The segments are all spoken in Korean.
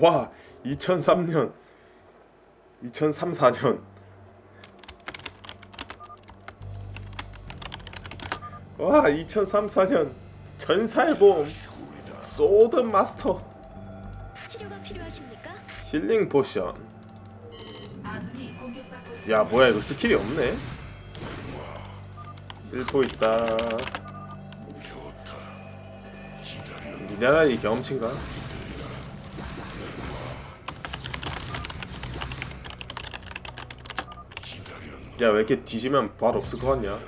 와 2003년 2003, 4년. 와 2003, 4년 전사의 보험 소드 마스터. 치료가 필요하십니까? 힐링 포션. 야 뭐야 이거 스킬이 없네. 1포 있다. 미네랄이 경험치인가? 야 왜 이렇게 뒤지면 부활 없을 것 같냐?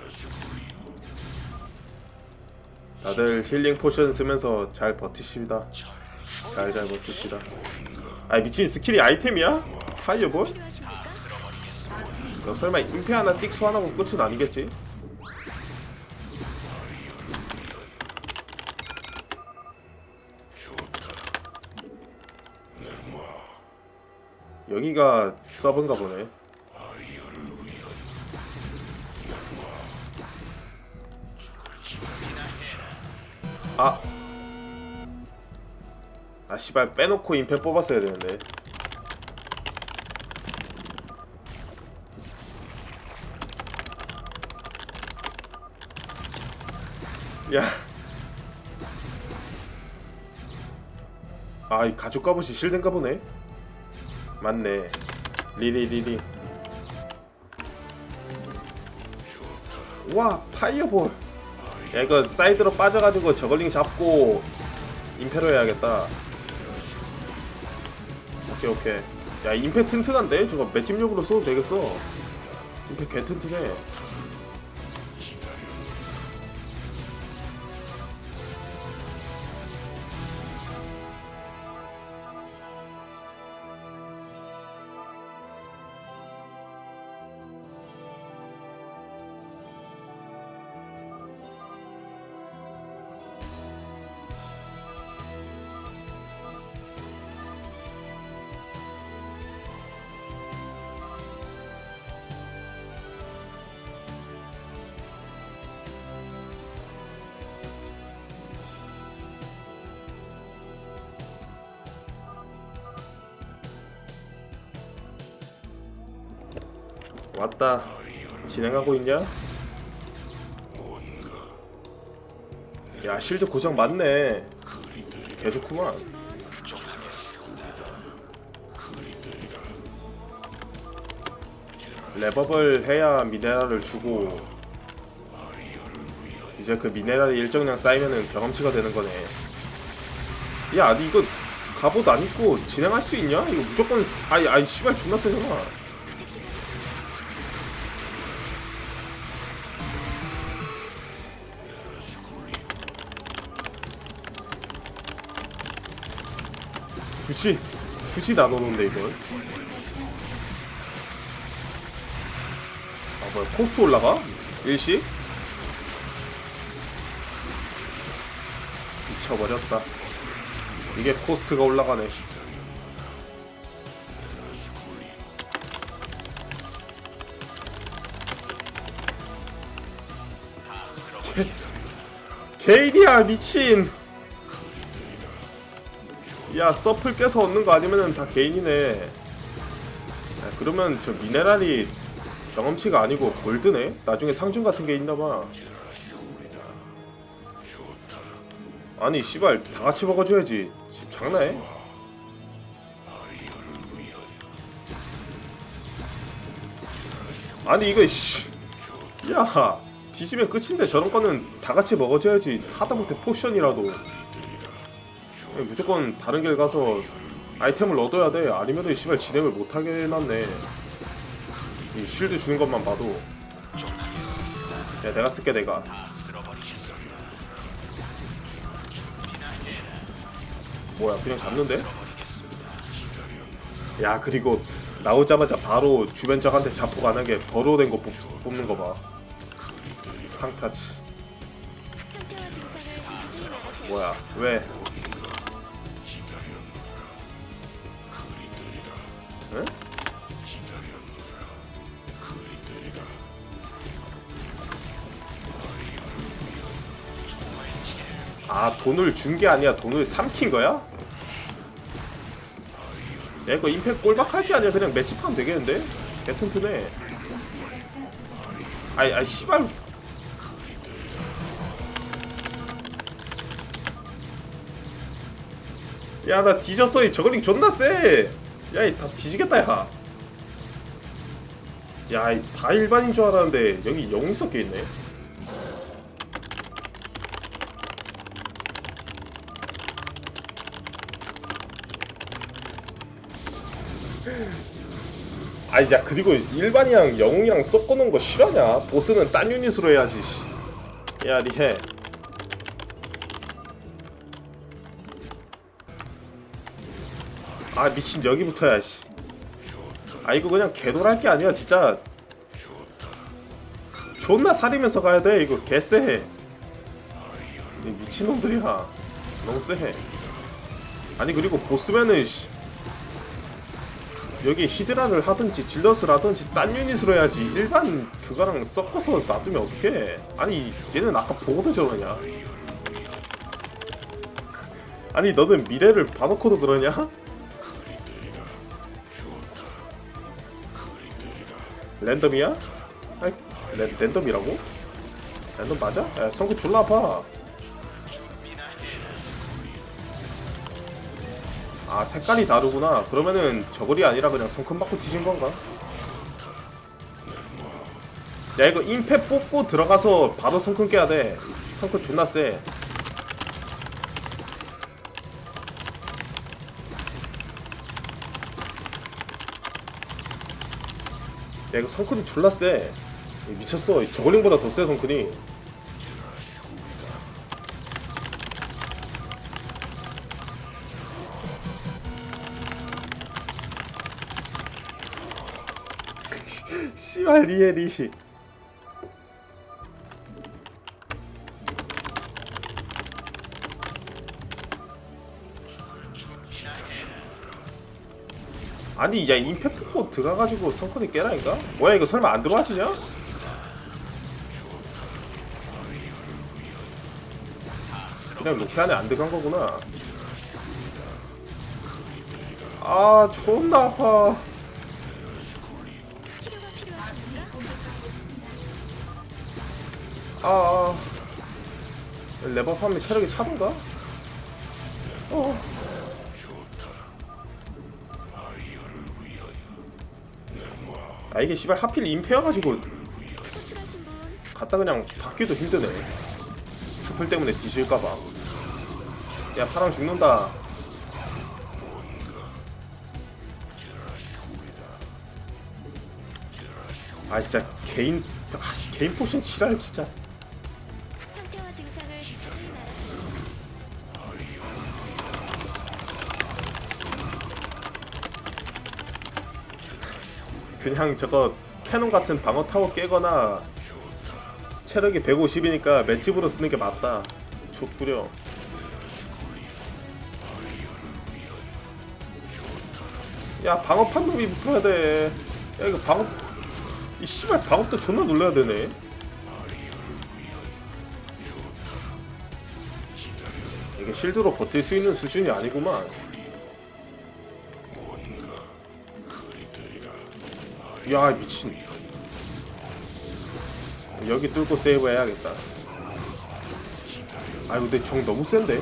다들 힐링 포션 쓰면서 잘 버티십니다 잘잘 버티시다 아 미친 스킬이 아이템이야? 필요하십니까? 너 설마 임페 하나 띡 소환하고 끝은 아니겠지? 여기가 서브인가 보네. 아, 아 씨발 빼놓고 임페 뽑았어야 되는데. 야. 아, 이 가죽 갑옷이 실드인가 보네. 맞네. 리리 리리. 와, 파이어볼. 야, 이거 사이드로 빠져가지고 저글링 잡고 임페로 해야겠다. 오케이, 오케이. 야, 임페 튼튼한데? 저거 맷집력으로 써도 되겠어. 임페 개 튼튼해. 왔다. 진행하고 있냐? 야 실드 고정 맞네. 분 랩업을 해야 미네랄을 주고 이제 그 미네랄이 일정량 쌓이면은 경험치가 되는 거네. 야, 니 이거 갑옷 안 입고 진행할 수 있냐? 이거 무조건 아이 아이 씨발 존나 세잖아. 굳이 굳이 나눠놓는데 이걸. 아 뭐야 코스트 올라가? 일시? 미쳐버렸다 이게 코스트가 올라가네 게이디야 미친 야 서플 깨서 얻는 거 아니면은 다 개인이네 야, 그러면 저 미네랄이 경험치가 아니고 골드네? 나중에 상중 같은 게 있나봐 아니 씨발 다 같이 먹어줘야지 씨, 장난해? 아니 이거 씨. 야 뒤지면 끝인데 저런 거는 다 같이 먹어줘야지 하다못해 포션이라도 무조건 다른 길 가서 아이템을 얻어야 돼 아니면은 씨발 진행을 못하게 해놨네 이 쉴드 주는 것만 봐도 야 내가 쓸게 내가 뭐야 그냥 잡는데? 야 그리고 나오자마자 바로 주변 적한테 자폭 안 하게 버로된 거 뽑- 상타치 상태와 증상을 천천히 말하세요. 뭐야 왜? 아 돈을 준 게 아니야. 돈을 삼킨 거야? 야 이거 임팩 꼴박 할 게 아니라 그냥 매치하면 되겠는데? 개튼튼해. 아이 아이 씨발. 야 나 뒤졌어. 이 저글링 존나 쎄야이 다 뒤지겠다 야. 야, 이다 일반인 줄 알았는데 여기 영이 섞여 있네. 아니 야 그리고 일반이랑 영웅이랑 섞어놓은 거 싫어하냐? 보스는 딴 유닛으로 해야지. 씨. 야 리해. 아 미친 여기부터야 씨. 아 이거 그냥 개돌할 게 아니야 진짜 존나 사리면서 가야 돼 이거 개쎄해 이 미친놈들이야 너무 쎄해 아니 그리고 보스면은 씨, 여기 히드라를 하든지 질럿을 하든지 딴 유닛으로 해야지 일반 그거랑 섞어서 놔두면 어떡해 아니 얘는 아까 보고도 저러냐 아니 너는 미래를 봐놓고도 그러냐? 랜덤이야? 아이, 랜, 랜덤이라고? 랜덤 맞아? 야, 성구 졸라 아파. 아, 색깔이 다르구나. 그러면은 저글이 아니라 그냥 성큰 받고 뒤진 건가? 야, 이거 임패 뽑고 들어가서 바로 성큰 깨야 돼. 성큰 존나 세. 야 이거 성큰이 졸라 세 미쳤어 이 저글링보다 더 세 성큰이 리에리 아니 야 임팩트 코 들어가가지고 성큰이 깨라니까? 뭐야 이거 설마 안 들어와지냐? 그냥 로켓 안에 안 들어간 거구나 아 존나 아파 아, 아. 레버팜이 체력이 차던가? 어. 아 이게 씨발 하필 호출하신 분 갔다 그냥 받기도 힘드네 스플 때문에 뒤질까봐 야 파랑 죽는다 아 진짜 개인 아, 개인 포션 지랄 진짜 그냥 저거 캐논 같은 방어 타워 깨거나 체력이 150이니까 맷집으로 쓰는 게 맞다. 족구려. 야 방어판 놈이 붙어야 돼. 야 이거 방어 이 씨발 방어도 존나 놀려야 되네. 이게 실드로 버틸 수 있는 수준이 아니구만. 야 미친. 여기 뚫고 세이브 해야겠다. 아 근데 정 너무 센데?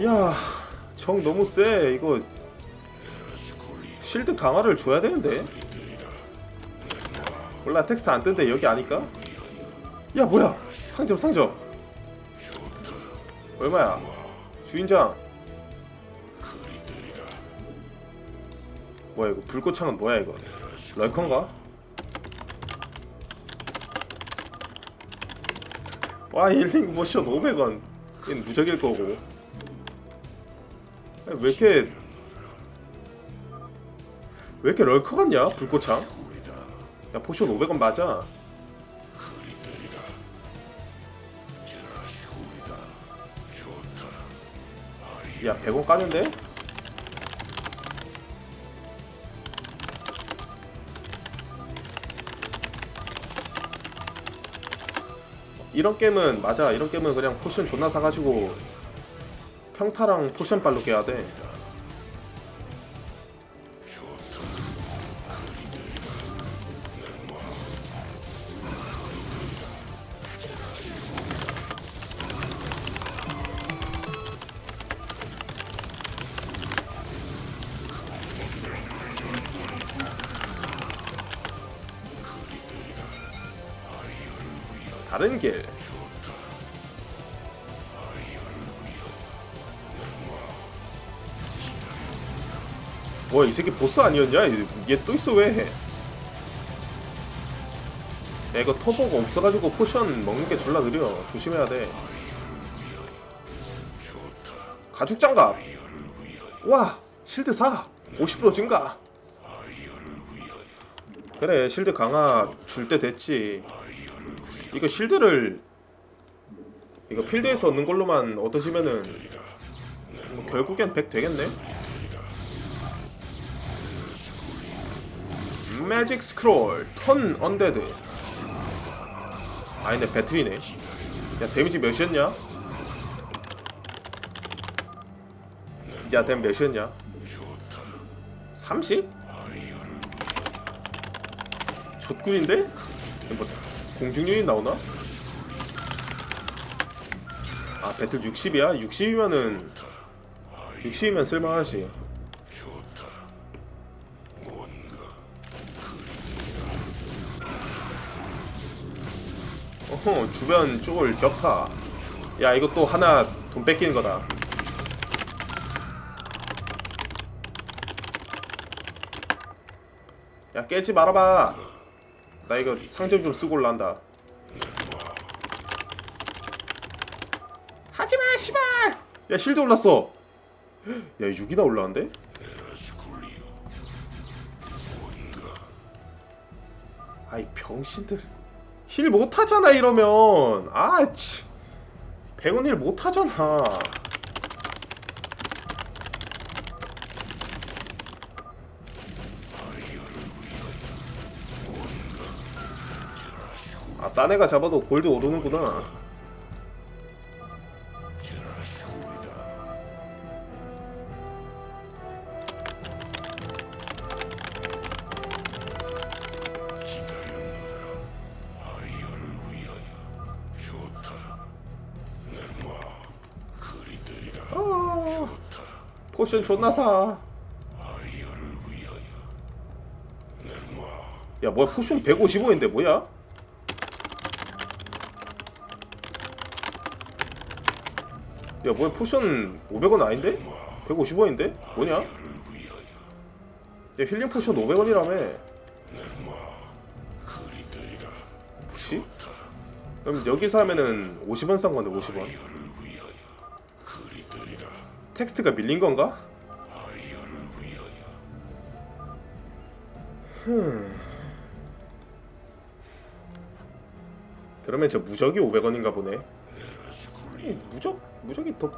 야정 너무 세. 이거 실드 강화를 줘야 되는데? 몰라 텍스트 안 뜬데 여기 아니까? 야 뭐야? 상점 상점 얼마야? 주인장. 뭐야 이거 불꽃창은 뭐야 이거? 럴컨가? 와 힐링 모션 500원. 얘는 무적일 거고. 왜 이렇게 왜 이렇게 럴커 같냐? 불꽃창? 야 포션 500원 맞아. 야 100원 까는데? 이런 게임은 맞아 이런 게임은 그냥 포션 존나 사가지고 평타랑 포션 발로 깨야 돼 새끼 보스 아니었냐? 얘 또 있어 왜? 야 이거 터보가 없어가지고 포션 먹는 게 졸라 느려. 조심해야 돼. 가죽 장갑. 와 실드 4 50% 증가. 그래 실드 강화 줄 때 됐지. 이거 실드를 이거 필드에서 얻는 걸로만 얻으시면은 뭐 결국엔 100 되겠네 매직 스크롤 턴 언데드 아니네 배틀이네 야 데미지 몇이었냐? 야 데미 몇이었냐? 30? 족군인데? 뭐 공중유닛 나오나? 아 배틀 60이야? 60이면은 60이면 쓸만하지 어허 주변 쪽을 격파 야 이거 또 하나 돈 뺏기는 거다. 야 깨지 말아봐. 나 이거 상점 좀 쓰고 올란다. 하지마 씨발! 야 실드 올랐어. 야 6이나 올라왔는데? 아이 병신들 힐 못하잖아 이러면. 아치. 100원 힐 못하잖아. 아, 딴 애가 잡아도 골드 오르는구나. 포션 존나 사. 야, 뭐야, 포션 155인데 뭐야? 야 뭐야 포션 500원 아닌데? 150원인데? 뭐냐? 야 힐링 포션 500원이라며 혹시? 그럼 여기서 하면은 50원 싼 건데 50원 텍스트가 밀린 건가? 흠. 그러면 저 무적이 500원인가 보네 이 무적 무적이 더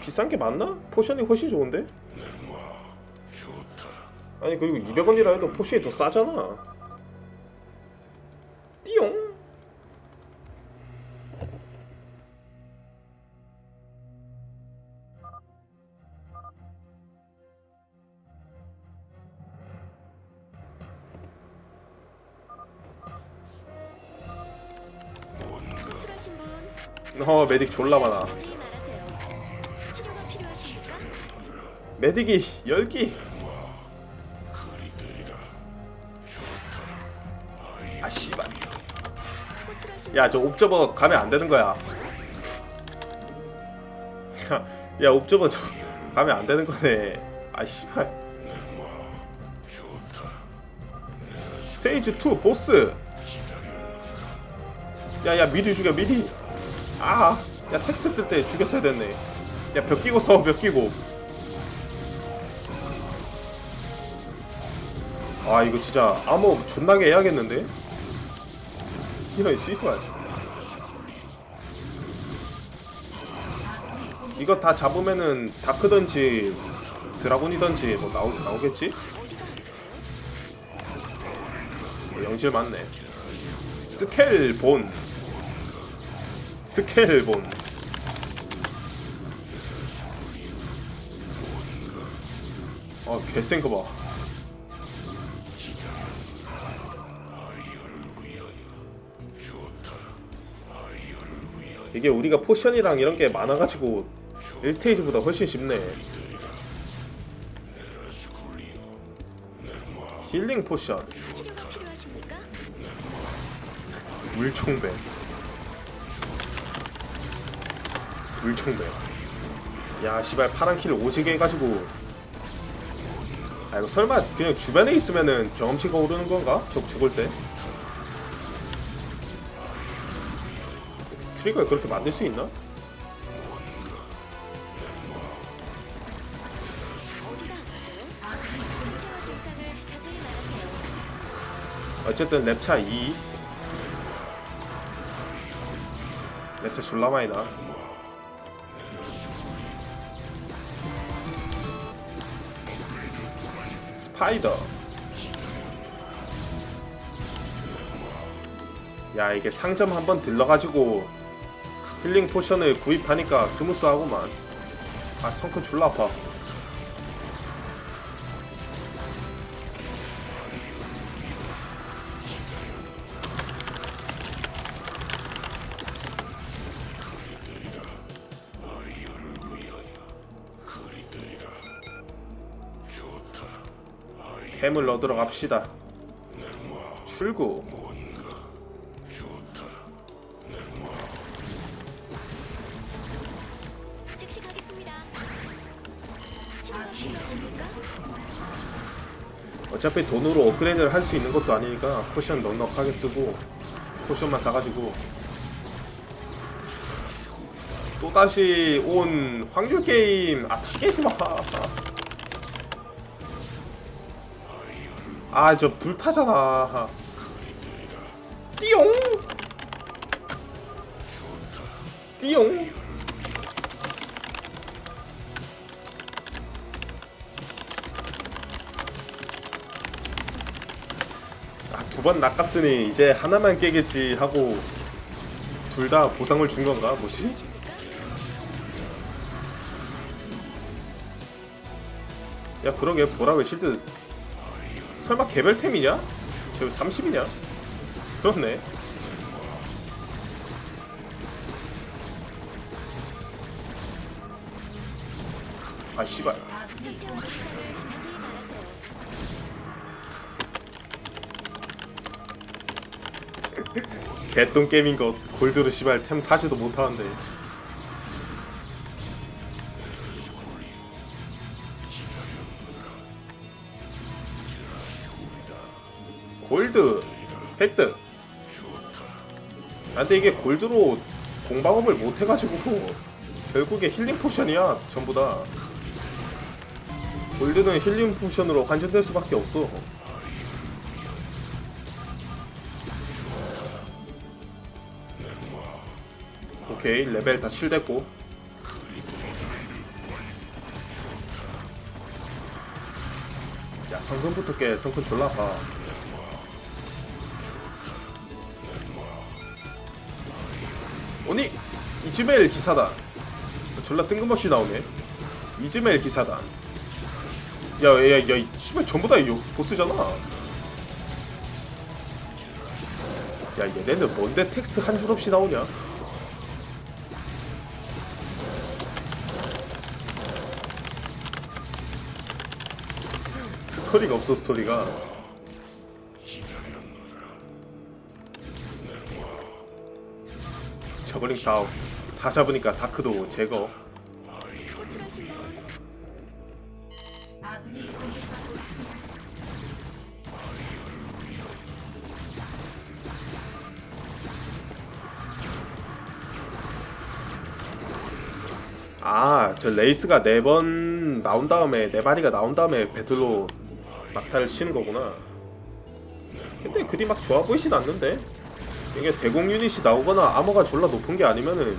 비싼 게 맞나? 포션이 훨씬 좋은데? 아니 그리고 200원이라 해도 포션이 더 싸잖아. 메딕 졸라 많아. 메딕이 10기. 아 씨발. 야 저 옵저버 가면 안 되는 거야. 야, 야 옵저버 저 가면 안 되는 거네. 아 씨발. 스테이지 2 보스. 야야 미리 죽여 미리. 아, 야 텍스 뜰 때 죽였어야 됐네. 야 벽 끼고 서, 벽 끼고. 아 이거 진짜 암호 존나게 해야겠는데? 이런 씨발. 이거 다 잡으면은 다크던지 드라곤이던지 뭐 나오, 나오겠지? 뭐 영실 맞네 스켈 본 스켈본 아 개센 거 봐. 이게 우리가 포션이랑 이런 게 많아가지고 1스테이지보다 훨씬 쉽네. 힐링 포션? 물총배, 물총배. 야, 씨발 파란 킬 오지게 해가지고. 아 이거 설마 그냥 주변에 있으면은 경험치가 오르는 건가? 적 죽을 때? 트리거를 그렇게 만들 수 있나? 어쨌든 랩차 2 랩차 졸라 많이 나 파이더. 야 이게 상점 한번 들러가지고 힐링 포션을 구입하니까 스무스하구만. 아 성큰 졸라 아파 햄을 넣으러 갑시다. 출구. 어차피 돈으로 업그레이드를 할 수 있는 것도 아니니까 포션 넉넉하게 쓰고 포션만 사가지고 또 다시 온 확률 게임 아 깨지 마. 아 저 불타잖아. 띠용. 띠용. 아, 두 번 낚았으니 이제 하나만 깨겠지 하고 둘 다 보상을 준 건가? 뭐지? 야 그러게 보라 왜 실드 설마 개별템이냐? 저 30이냐? 그렇네 아 씨발. 개똥 게임인 것 골드로 씨발 템 사지도 못하는데 1등 아 근데 이게 골드로 공방업을 못해가지고 결국에 힐링 포션이야 전부 다. 골드는 힐링 포션으로 환전될 수밖에 없어. 오케이 레벨 다 칠됐고. 야 성근부터 깨. 성근 졸라 봐. 이즈메일 기사단 졸라 뜬금없이 나오네. 이즈메일 기사단 야야야 이 씨발 전부 다 이거 보스잖아. 야 얘네는 뭔데 텍스트 한 줄 없이 나오냐? 스토리가 없어 스토리가. 저글링 다, 다 잡으니까 다크도 제거. 아 저 레이스가 네 번 나온 다음에 네 마리가 나온 다음에 배틀로 막타를 치는 거구나 근데 그리 막 좋아 보이진 않는데 이게 대공 유닛이 나오거나 암호가 졸라 높은 게 아니면은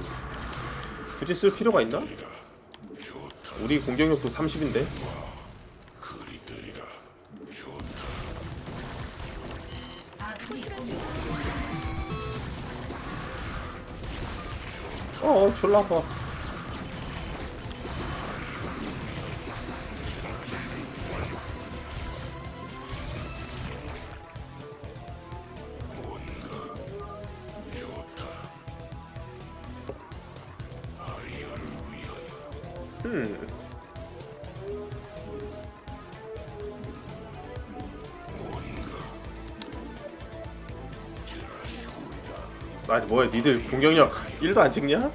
굳이 쓸 필요가 있나? 우리 공격력도 30인데 아군이 호출하신 공격받고 분 있습니다. 어 졸라 아 아니 뭐야 니들 공격력 1도 안 찍냐?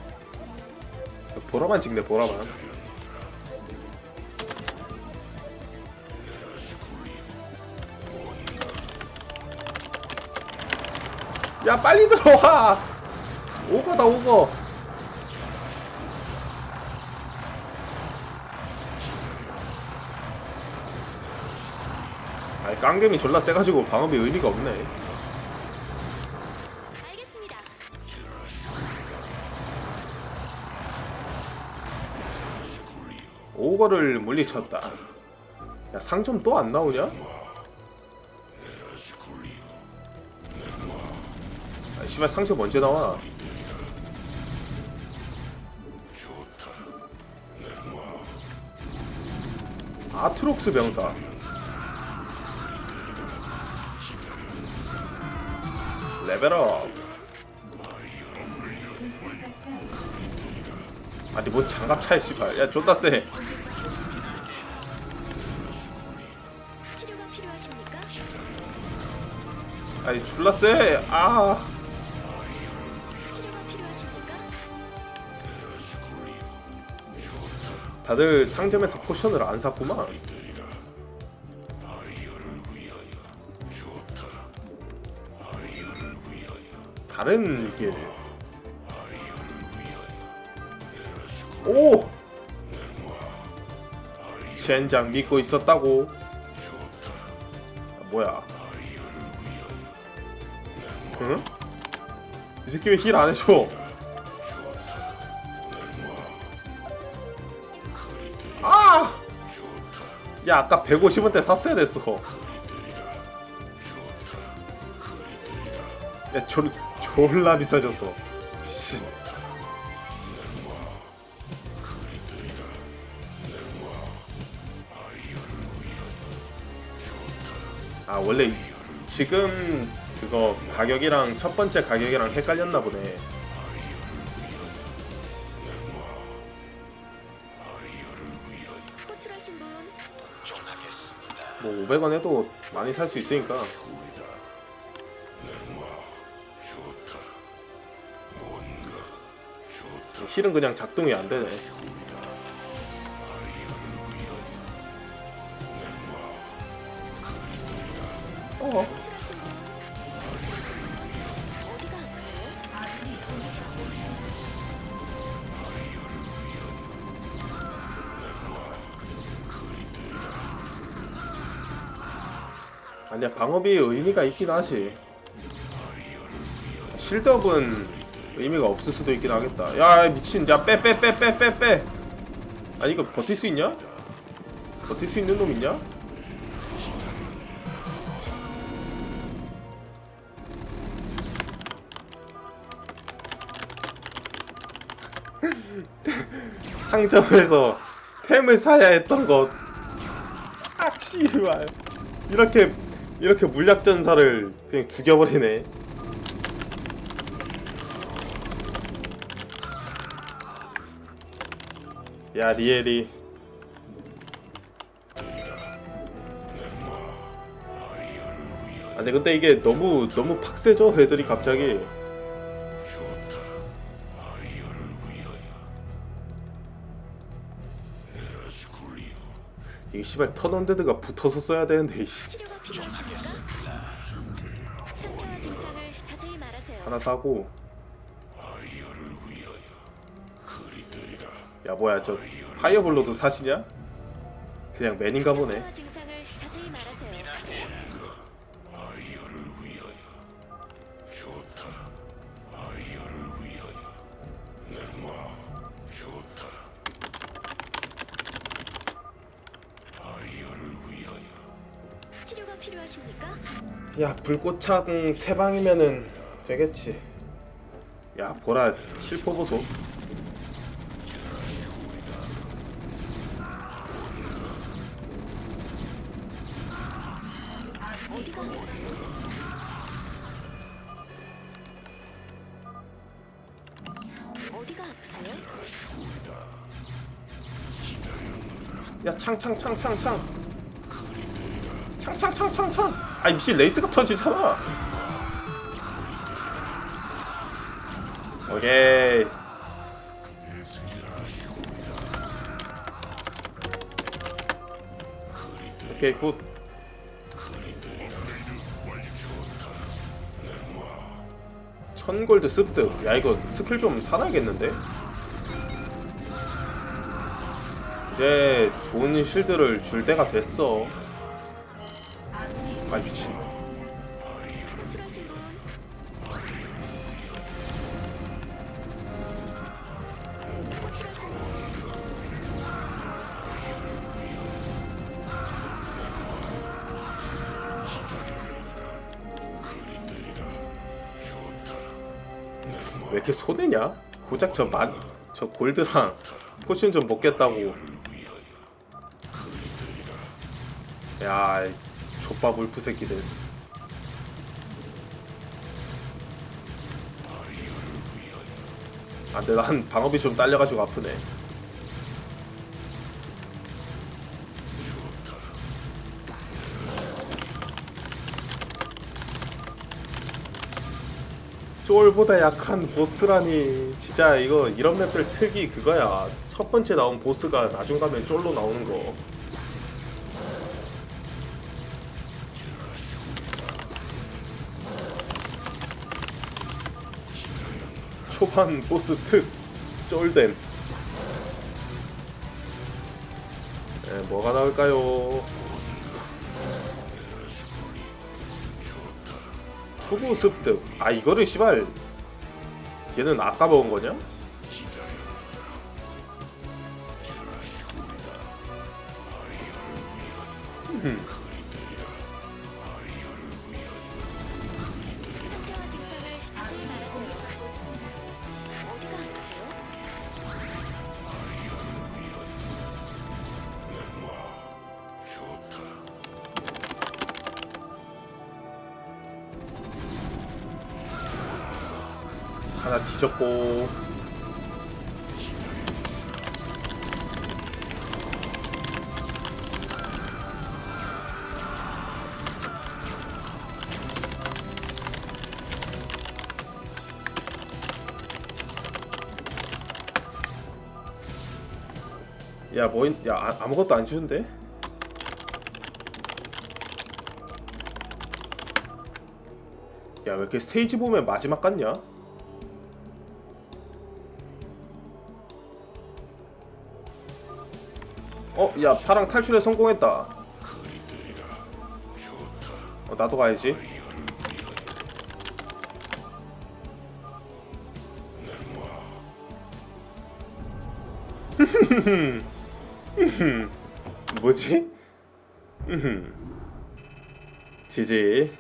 보라만 찍네 보라만. 야 빨리 들어와! 오거다 오거. 아니 깡gem이 졸라 세가지고 방어비 의미가 없네 오거를 물리쳤다. 야 상점 또 안 나오냐? 아 씨발 상점 언제 나와? 아트록스 병사. 레벨업. 아니 뭔 장갑 차이 씨발. 야 존나 세. 아니 졸라 세. 아. 다들 상점에서 포션을 안 샀구만. 다른 길. 오! 젠장 믿고 있었다고. 아, 뭐야? 새끼 왜 힐 안 해줘? 아! 야 아까 150원대 샀어야 됐어 야 졸, 졸라 비싸졌어 씨. 아 원래 지금 그거 가격이랑 첫 번째 가격이랑 헷갈렸나 보네. 호출하신 분. 뭐 500원 해도 많이 살 수 있으니까. 힐은 그냥 작동이 안 되네. 아니야 방어비 의미가 있긴 하지. 실드업은 의미가 없을 수도 있긴 하겠다. 야 미친, 야 빼 빼 빼 빼 빼 빼. 아니 이거 버틸 수 있냐? 버틸 수 있는 놈 있냐? 상점에서 템을 사야 했던 것. 아 씨발. 이렇게 이렇게 물약 전사를 그냥 죽여버리네. 야 리엘이. 아니 근데 이게 너무 너무 팍세죠? 애들이 갑자기. 이게 씨발 턴언데드가 붙어서 써야 되는데 이씨 치료가 필요하십니까? 상태와 증상을 자세히 말하세요. 하나 사고 야 뭐야 저 파이어블로도 사시냐? 그냥 맨인가 보네 상태와 증상을 야 불꽃창 세 방이면은 되겠지. 야 보라 실포 보소. 야 창 창 창 창 창. 창 창 창 창 창. 아이 미친 레이스가 터지잖아. 오케이. 오케이 굿. 천골드 습득 야 이거 스킬 좀 사놔야겠는데? 이제 좋은 실드를 줄 때가 됐어 왜 이렇게 손해냐? 고작 저 만, 저 골드랑 포션 좀 먹겠다고. 야, 이 족밥 울프 새끼들. 아, 근데 난 방업이 좀 딸려가지고 아프네. 쫄보다 약한 보스라니. 진짜 이거 이런 맵들 특이 그거야. 첫 번째 나온 보스가 나중 가면 쫄로 나오는 거. 초반 보스 특 쫄댐 에, 뭐가 나올까요? 투구 습득 아 이거를 씨발 얘는 아까 먹은 거냐? 야, 뭐, 있- 야, 아, 아무것도 안 주는데? 야, 왜 이렇게 스테이지 보면 마지막 같냐? 어, 야, 파랑 탈출에 성공했다. 어, 나도 가야지. 뭐지? 지지.